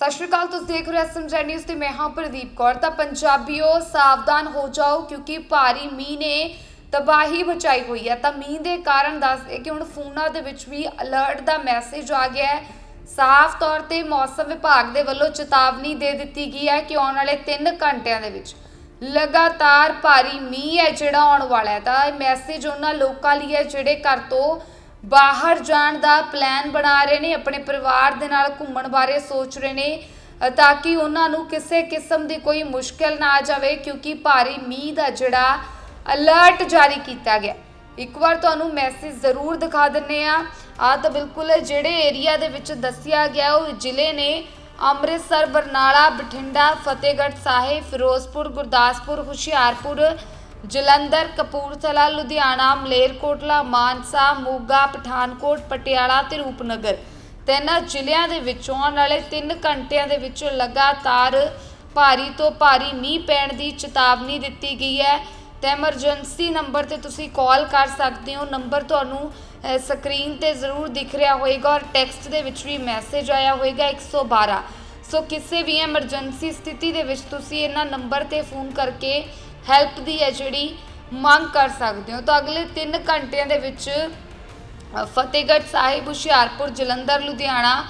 ਸਤਿ ਸ਼੍ਰੀ ਅਕਾਲ, ਤੁਸੀਂ ਦੇਖ ਰਹੇ ਹੋ ਐਸਐਮਜੀ ਨਿਊਜ਼ ਤੇ ਮੈਂ ਹਾਂ ਪ੍ਰਦੀਪ ਕੌਰ। ਤਾਂ ਪੰਜਾਬੀਓ, ਸਾਵਧਾਨ ਹੋ ਜਾਓ ਕਿਉਂਕਿ ਭਾਰੀ ਮੀਂਹ ਨੇ ਤਬਾਹੀ ਬਚਾਈ ਹੋਈ ਹੈ। ਤਾਂ ਮੀਂਹ ਦੇ ਕਾਰਨ ਦੱਸਦੇ ਕਿ ਹੁਣ ਫੋਨਾਂ ਦੇ ਵਿੱਚ ਵੀ ਅਲਰਟ ਦਾ ਮੈਸੇਜ ਆ ਗਿਆ ਹੈ। ਸਾਫ਼ ਤੌਰ ਤੇ ਮੌਸਮ ਵਿਭਾਗ ਦੇ ਵੱਲੋਂ ਚੇਤਾਵਨੀ ਦੇ ਦਿੱਤੀ ਗਈ ਹੈ ਕਿ ਆਉਣ ਵਾਲੇ 3 ਘੰਟਿਆਂ ਦੇ ਵਿੱਚ ਲਗਾਤਾਰ ਭਾਰੀ ਮੀਂਹ ਹੈ ਜਿਹੜਾ ਆਉਣ ਵਾਲਾ ਹੈ। ਤਾਂ ਇਹ ਮੈਸੇਜ ਉਹਨਾਂ ਲੋਕਾਂ ਲਈ ਹੈ ਜਿਹੜੇ ਘਰ ਤੋਂ ਬਾਹਰ ਜਾਣ ਦਾ ਪਲਾਨ ਬਣਾ ਰਹੇ ਨੇ, ਆਪਣੇ ਪਰਿਵਾਰ ਦੇ ਨਾਲ ਘੁੰਮਣ ਬਾਰੇ ਸੋਚ ਰਹੇ ਨੇ ਤਾਂ ਕਿ ਉਹਨਾਂ ਨੂੰ ਕਿਸੇ ਕਿਸਮ ਦੀ ਕੋਈ ਮੁਸ਼ਕਲ ਨਾ ਆ ਜਾਵੇ, ਕਿਉਂਕਿ ਭਾਰੀ ਮੀਂਹ ਦਾ ਜਿਹੜਾ ਅਲਰਟ ਜਾਰੀ ਕੀਤਾ ਗਿਆ। ਇੱਕ ਵਾਰ ਤੁਹਾਨੂੰ ਮੈਸੇਜ ਜ਼ਰੂਰ ਦਿਖਾ ਦਿੰਨੇ ਆ ਆ ਤਾਂ ਬਿਲਕੁਲ ਜਿਹੜੇ ਏਰੀਆ ਦੇ ਵਿੱਚ ਦੱਸਿਆ ਗਿਆ, ਉਹ ਜ਼ਿਲ੍ਹੇ ਨੇ ਅੰਮ੍ਰਿਤਸਰ, ਬਰਨਾਲਾ, ਬਠਿੰਡਾ, ਫਤਿਹਗੜ੍ਹ ਸਾਹਿਬ, ਫਿਰੋਜ਼ਪੁਰ, ਗੁਰਦਾਸਪੁਰ, ਹੁਸ਼ਿਆਰਪੁਰ ਜਲੰਧਰ, ਕਪੂਰਥਲਾ, ਲੁਧਿਆਣਾ, ਮਲੇਰਕੋਟਲਾ, ਮਾਨਸਾ, ਮੋਗਾ, ਪਠਾਨਕੋਟ, ਪਟਿਆਲਾ ਤੇ ਰੂਪਨਗਰ। ਤੇ ਇਹਨਾਂ ਜ਼ਿਲ੍ਹਿਆਂ ਦੇ ਵਿੱਚੋਂ ਆਉਣ ਵਾਲੇ 3 ਘੰਟਿਆਂ ਦੇ ਵਿੱਚ ਲਗਾਤਾਰ ਭਾਰੀ ਤੋਂ ਭਾਰੀ ਮੀਂਹ ਪੈਣ ਦੀ ਚੇਤਾਵਨੀ ਦਿੱਤੀ ਗਈ ਹੈ। ਤੇ ਐਮਰਜੈਂਸੀ ਨੰਬਰ ਤੇ ਤੁਸੀਂ ਕਾਲ ਕਰ ਸਕਦੇ ਹੋ। ਨੰਬਰ ਤੁਹਾਨੂੰ ਸਕਰੀਨ ਤੇ ਜ਼ਰੂਰ ਦਿਖ ਰਿਹਾ ਹੋਏਗਾ ਔਰ ਟੈਕਸਟ ਦੇ ਵਿੱਚ ਵੀ ਮੈਸੇਜ ਆਇਆ ਹੋਏਗਾ 112 ਸੋ ਕਿਸੇ ਵੀ ਐਮਰਜੈਂਸੀ ਸਥਿਤੀ ਦੇ ਵਿੱਚ ਤੁਸੀਂ ਇਹਨਾਂ ਨੰਬਰ ਤੇ ਫੋਨ ਕਰਕੇ ਹੈਲਪ ਦੀ ਹੈ ਜਿਹੜੀ ਮੰਗ ਕਰ ਸਕਦੇ ਹੋ। ਤਾਂ ਅਗਲੇ 3 ਘੰਟਿਆਂ ਦੇ ਵਿੱਚ ਫਤਿਹਗੜ੍ਹ ਸਾਹਿਬ, ਹੁਸ਼ਿਆਰਪੁਰ, ਜਲੰਧਰ, ਲੁਧਿਆਣਾ,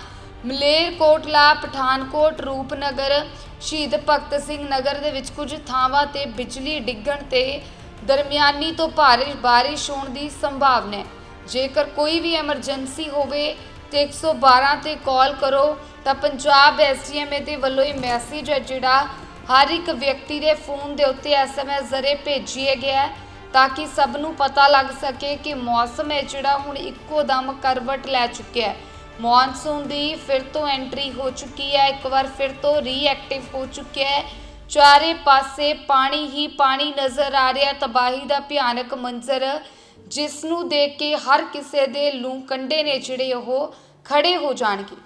ਮਲੇਰਕੋਟਲਾ, ਪਠਾਨਕੋਟ, ਰੂਪਨਗਰ, ਸ਼ਹੀਦ ਭਗਤ ਸਿੰਘ ਨਗਰ ਦੇ ਵਿੱਚ ਕੁਝ ਥਾਵਾਂ ਤੇ ਬਿਜਲੀ ਡਿੱਗਣ ਤੇ ਦਰਮਿਆਨੀ ਤੋਂ ਭਾਰੀ ਬਾਰਿਸ਼ ਹੋਣ ਦੀ ਸੰਭਾਵਨਾ ਹੈ। ਜੇਕਰ ਕੋਈ ਵੀ ਐਮਰਜੈਂਸੀ ਹੋਵੇ ਤੇ 112 ਤੇ ਕਾਲ ਕਰੋ, ਤਾਂ ਪੰਜਾਬ ਐਸਡੀਐਮਏ ਦੇ ਵੱਲੋਂ ਇਹ ਮੈਸੇਜ ਹੈ ਜਿਹੜਾ ਹਰ ਇੱਕ ਵਿਅਕਤੀ ਦੇ ਫੋਨ ਦੇ ਉੱਤੇ ਐਸਐਮਐਸ ਜ਼ਰੇ ਭੇਜਿਆ ਗਿਆ ਤਾਂ ਕਿ ਸਭ ਨੂੰ ਪਤਾ ਲੱਗ ਸਕੇ ਕਿ ਮੌਸਮ ਹੈ ਜਿਹੜਾ ਹੁਣ ਇੱਕੋ ਦਮ ਕਰਵਟ ਲੈ ਚੁੱਕਿਆ ਹੈ। ਮੌਨਸੂਨ ਦੀ ਫਿਰ ਤੋਂ ਐਂਟਰੀ ਹੋ ਚੁੱਕੀ ਹੈ, ਇੱਕ ਵਾਰ ਫਿਰ ਤੋਂ ਰੀਐਕਟਿਵ ਹੋ ਚੁੱਕਿਆ ਹੈ। ਚਾਰੇ ਪਾਸੇ ਪਾਣੀ ਹੀ ਪਾਣੀ ਨਜ਼ਰ ਆ ਰਿਹਾ, ਤਬਾਹੀ ਦਾ ਭਿਆਨਕ ਮੰਜ਼ਰ, ਜਿਸ ਨੂੰ ਦੇਖ ਕੇ ਹਰ ਕਿਸੇ ਦੇ ਲੂ ਕੰਡੇ ਨੇ ਜਿਹੜੇ ਉਹ ਖੜੇ ਹੋ ਜਾਣਗੇ।